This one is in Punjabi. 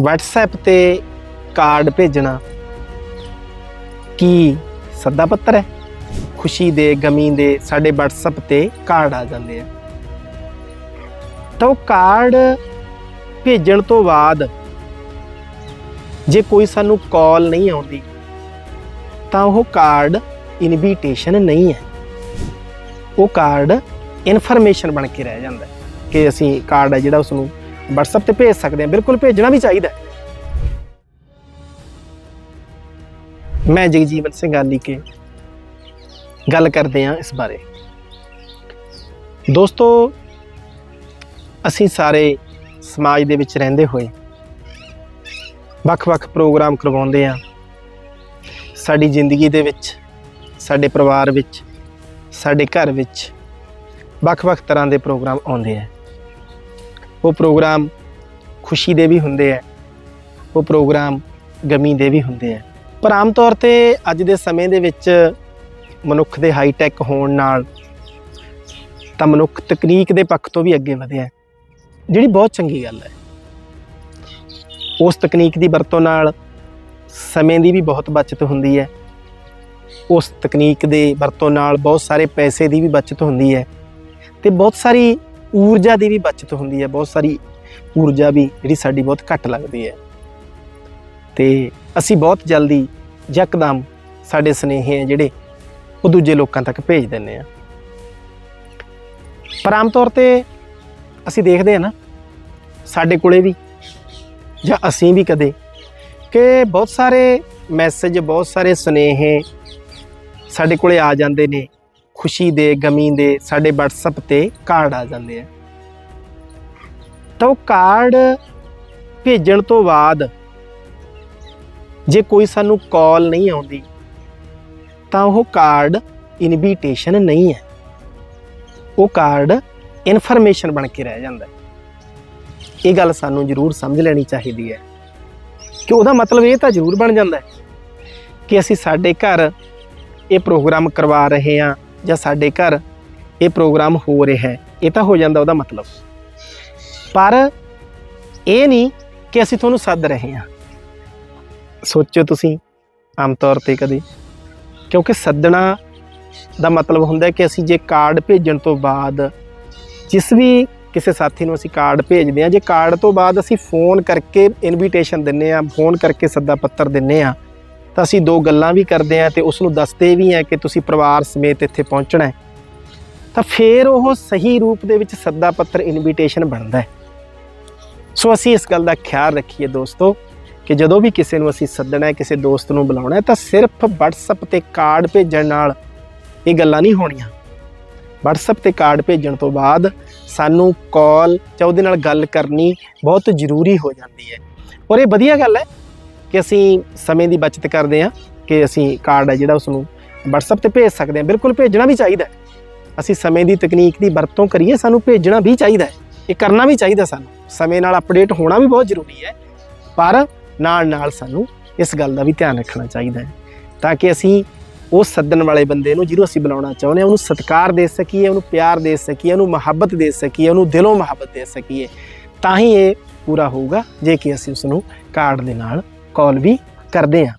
WhatsApp ਤੇ ਕਾਰਡ ਭੇਜਣਾ ਕੀ ਸੱਦਾ ਪੱਤਰ ਹੈ? ਖੁਸ਼ੀ ਦੇ, ਗਮੀ ਦੇ ਸਾਡੇ WhatsApp ਤੇ ਕਾਰਡ ਆ ਜਾਂਦੇ ਆ। ਤਾਂ ਉਹ ਕਾਰਡ ਭੇਜਣ ਤੋਂ ਬਾਅਦ ਜੇ ਕੋਈ ਸਾਨੂੰ ਕਾਲ ਨਹੀਂ ਆਉਂਦੀ, ਤਾਂ ਉਹ ਕਾਰਡ ਇਨਵੀਟੇਸ਼ਨ ਨਹੀਂ ਹੈ। ਉਹ ਕਾਰਡ ਇਨਫੋਰਮੇਸ਼ਨ ਬਣ ਕੇ ਰਹਿ ਜਾਂਦਾ ਕਿ ਅਸੀਂ ਕਾਰਡ ਹੈ ਜਿਹੜਾ ਉਸ ਨੂੰ WhatsApp ਤੇ ਭੇਜ ਸਕਦੇ ਹਾਂ, ਬਿਲਕੁਲ ਭੇਜਣਾ ਵੀ ਚਾਹੀਦਾ ਮੈਂ ਜਗਜੀਵਨ ਸਿੰਘ ਆਲੀ ਕੇ ਗੱਲ ਕਰਦੇ ਹਾਂ ਇਸ ਬਾਰੇ। ਦੋਸਤੋ, ਅਸੀਂ ਸਾਰੇ ਸਮਾਜ ਦੇ ਵਿੱਚ ਰਹਿੰਦੇ ਹੋਏ ਵੱਖ-ਵੱਖ ਪ੍ਰੋਗਰਾਮ ਕਰਵਾਉਂਦੇ ਆ ਸਾਡੀ ਜ਼ਿੰਦਗੀ ਦੇ ਵਿੱਚ, ਸਾਡੇ ਪਰਿਵਾਰ ਵਿੱਚ, ਸਾਡੇ ਘਰ ਵਿੱਚ ਵੱਖ-ਵੱਖ ਤਰ੍ਹਾਂ ਦੇ ਪ੍ਰੋਗਰਾਮ ਆਉਂਦੇ ਆ। ਉਹ ਪ੍ਰੋਗਰਾਮ ਖੁਸ਼ੀ ਦੇ ਵੀ ਹੁੰਦੇ ਆ, ਉਹ ਪ੍ਰੋਗਰਾਮ ਗਮੀ ਦੇ ਵੀ ਹੁੰਦੇ ਆ। ਪਰ ਆਮ ਤੌਰ ਤੇ ਅੱਜ ਦੇ ਸਮੇਂ ਦੇ ਵਿੱਚ ਮਨੁੱਖ ਦੇ ਹਾਈ ਟੈਕ ਹੋਣ ਨਾਲ ਤਾਂ ਮਨੁੱਖ ਤਕਨੀਕ ਦੇ ਪੱਖ ਤੋਂ ਵੀ ਅੱਗੇ ਵਧਿਆ। ਜਿਹੜੀ ਬਹੁਤ ਚੰਗੀ ਗੱਲ ਹੈ। ਉਸ ਤਕਨੀਕ ਦੀ ਵਰਤੋਂ ਨਾਲ ਸਮੇਂ ਦੀ ਵੀ ਬਹੁਤ ਬਚਤ ਹੁੰਦੀ ਹੈ। ਉਸ ਤਕਨੀਕ ਦੇ ਵਰਤੋਂ ਨਾਲ ਬਹੁਤ ਸਾਰੇ ਪੈਸੇ ਦੀ ਵੀ ਬਚਤ ਹੁੰਦੀ ਹੈ। ਤੇ ਬਹੁਤ ਸਾਰੀ ਊਰਜਾ ਦੀ ਵੀ ਬਚਤ ਹੁੰਦੀ ਹੈ, ਬਹੁਤ ਸਾਰੀ ਊਰਜਾ ਵੀ ਜਿਹੜੀ ਸਾਡੀ ਬਹੁਤ ਘੱਟ ਲੱਗਦੀ ਹੈ। ਤੇ ਅਸੀਂ ਬਹੁਤ ਜਲਦੀ ਯਕਦਮ ਸਾਡੇ ਸਨੇਹੇ ਆ ਜਿਹੜੇ ਉਹ ਦੂਜੇ ਲੋਕਾਂ ਤੱਕ ਭੇਜ ਦਿੰਨੇ ਆ ਪਰ ਆਮ ਤੌਰ ਤੇ ਅਸੀਂ ਦੇਖਦੇ ਆ ਨਾ, ਸਾਡੇ ਕੋਲੇ ਵੀ ਜਾਂ ਅਸੀਂ ਵੀ ਕਦੇ ਕਿ ਬਹੁਤ ਸਾਰੇ ਮੈਸੇਜ ਬਹੁਤ ਸਾਰੇ ਸੁਨੇਹੇ ਸਾਡੇ ਕੋਲੇ ਆ ਜਾਂਦੇ ਨੇ। ਖੁਸ਼ੀ ਦੇ, ਗਮੀ ਦੇ ਸਾਡੇ WhatsApp ਤੇ ਕਾਰਡ ਆ ਜਾਂਦੇ ਆ। ਤਾਂ ਉਹ ਕਾਰਡ ਭੇਜਣ ਤੋਂ ਬਾਅਦ ਜੇ ਕੋਈ ਸਾਨੂੰ ਕਾਲ ਨਹੀਂ ਆਉਂਦੀ, ਤਾਂ ਉਹ ਕਾਰਡ ਇਨਵੀਟੇਸ਼ਨ ਨਹੀਂ ਹੈ। ਉਹ ਕਾਰਡ ਇਨਫੋਰਮੇਸ਼ਨ ਬਣ ਕੇ ਰਹਿ ਜਾਂਦਾ ਇਹ ਗੱਲ ਸਾਨੂੰ ਜ਼ਰੂਰ ਸਮਝ ਲੈਣੀ ਚਾਹੀਦੀ ਹੈ। ਕਿ ਉਹਦਾ ਮਤਲਬ ਇਹ ਤਾਂ ਜ਼ਰੂਰ ਬਣ ਜਾਂਦਾ ਹੈ ਕਿ ਅਸੀਂ ਸਾਡੇ ਘਰ ਇਹ ਪ੍ਰੋਗਰਾਮ ਕਰਵਾ ਰਹੇ ਹਾਂ। ਜਾਂ ਸਾਡੇ ਘਰ ਇਹ ਪ੍ਰੋਗਰਾਮ ਹੋ ਰਿਹਾ ਹੈ, ਇਹ ਤਾਂ ਹੋ ਜਾਂਦਾ ਉਹਦਾ ਮਤਲਬ। ਪਰ ਇਹ ਨਹੀਂ ਕਿ ਅਸੀਂ ਤੁਹਾਨੂੰ ਸੱਦ ਰਹੇ ਹਾਂ। ਸੋਚੋ ਤੁਸੀਂ, ਆਮ ਤੌਰ ਤੇ ਕਦੇ। ਕਿਉਂਕਿ ਸੱਦਣਾ ਦਾ ਮਤਲਬ ਹੁੰਦਾ ਹੈ ਕਿ ਅਸੀਂ ਜੇ ਕਾਰਡ ਭੇਜਣ ਤੋਂ ਬਾਅਦ, ਜਿਸ ਵੀ ਕਿਸੇ ਸਾਥੀ ਨੂੰ ਅਸੀਂ ਕਾਰਡ ਭੇਜਦੇ ਹਾਂ, ਜੇ ਕਾਰਡ ਤੋਂ ਬਾਅਦ ਅਸੀਂ ਫੋਨ ਕਰਕੇ ਇਨਵੀਟੇਸ਼ਨ ਦਿੰਨੇ ਆ ਫੋਨ ਕਰਕੇ ਸੱਦਾ ਪੱਤਰ ਦਿੰਨੇ ਆ ਤਾਂ ਅਸੀਂ ਦੋ ਗੱਲਾਂ ਵੀ ਕਰਦੇ ਆ ਤੇ ਉਸ ਨੂੰ ਦੱਸਦੇ ਵੀ ਆ ਕਿ ਤੁਸੀਂ ਪਰਿਵਾਰ ਸਮੇਤ ਇੱਥੇ ਪਹੁੰਚਣਾ ਹੈ। ਤਾਂ ਫਿਰ ਉਹ ਸਹੀ ਰੂਪ ਦੇ ਵਿੱਚ ਸੱਦਾ ਪੱਤਰ ਇਨਵੀਟੇਸ਼ਨ ਬਣਦਾ ਹੈ। ਸੋ ਅਸੀਂ ਇਸ ਗੱਲ ਦਾ ਖਿਆਲ ਰੱਖੀਏ ਦੋਸਤੋ ਕਿ ਜਦੋਂ ਵੀ ਕਿਸੇ ਨੂੰ ਅਸੀਂ ਸੱਦਣਾ ਹੈ, ਕਿਸੇ ਦੋਸਤ ਨੂੰ ਬੁਲਾਉਣਾ ਹੈ, ਤਾਂ ਸਿਰਫ WhatsApp ਤੇ ਕਾਰਡ ਭੇਜਣ ਨਾਲ ਇਹ ਗੱਲਾਂ ਨਹੀਂ ਹੋਣੀਆਂ। WhatsApp ਤੇ ਕਾਰਡ ਭੇਜਣ ਤੋਂ ਬਾਅਦ ਸਾਨੂੰ ਕਾਲ ਜਾਂ ਉਹਦੇ ਨਾਲ ਗੱਲ ਕਰਨੀ ਬਹੁਤ ਜ਼ਰੂਰੀ ਹੋ ਜਾਂਦੀ ਹੈ। ਔਰ ਇਹ ਵਧੀਆ ਗੱਲ ਹੈ ਕਿ ਅਸੀਂ ਸਮੇਂ ਦੀ ਬਚਤ ਕਰਦੇ ਹਾਂ ਕਿ ਅਸੀਂ ਕਾਰਡ ਹੈ ਜਿਹੜਾ ਉਸ ਨੂੰ WhatsApp ਤੇ ਭੇਜ ਸਕਦੇ ਹਾਂ। ਬਿਲਕੁਲ ਭੇਜਣਾ ਵੀ ਚਾਹੀਦਾ ਹੈ। ਅਸੀਂ ਸਮੇਂ ਦੀ ਤਕਨੀਕ ਦੀ ਵਰਤੋਂ ਕਰੀਏ, ਸਾਨੂੰ ਭੇਜਣਾ ਵੀ ਚਾਹੀਦਾ ਹੈ। ਇਹ ਕਰਨਾ ਵੀ ਚਾਹੀਦਾ ਸਾਨੂੰ। ਸਮੇਂ ਨਾਲ ਅਪਡੇਟ ਹੋਣਾ ਵੀ ਬਹੁਤ ਜ਼ਰੂਰੀ ਹੈ। ਪਰ ਨਾਲ ਨਾਲ ਸਾਨੂੰ ਇਸ ਗੱਲ ਦਾ ਵੀ ਧਿਆਨ ਰੱਖਣਾ ਚਾਹੀਦਾ ਹੈ ਤਾਂ ਕਿ ਅਸੀਂ ਉਹ ਸੱਦਣ ਵਾਲੇ ਬੰਦੇ ਨੂੰ ਜਿਹਨੂੰ ਅਸੀਂ ਬੁਲਾਉਣਾ ਚਾਹੁੰਦੇ ਹਾਂ, ਉਹਨੂੰ ਸਤਿਕਾਰ ਦੇ ਸਕੀਏ, ਉਹਨੂੰ ਪਿਆਰ ਦੇ ਸਕੀਏ, ਉਹਨੂੰ ਮੁਹੱਬਤ ਦੇ ਸਕੀਏ, ਉਹਨੂੰ ਦਿਲੋਂ ਮੁਹੱਬਤ ਦੇ ਸਕੀਏ, ਤਾਂ ਹੀ ਇਹ ਪੂਰਾ ਹੋਊਗਾ, ਜੇ ਕਿ ਅਸੀਂ ਉਸ ਨੂੰ ਕਾਰਡ ਦੇ ਨਾਲ ਕਾਲ ਵੀ ਕਰਦੇ ਹਾਂ।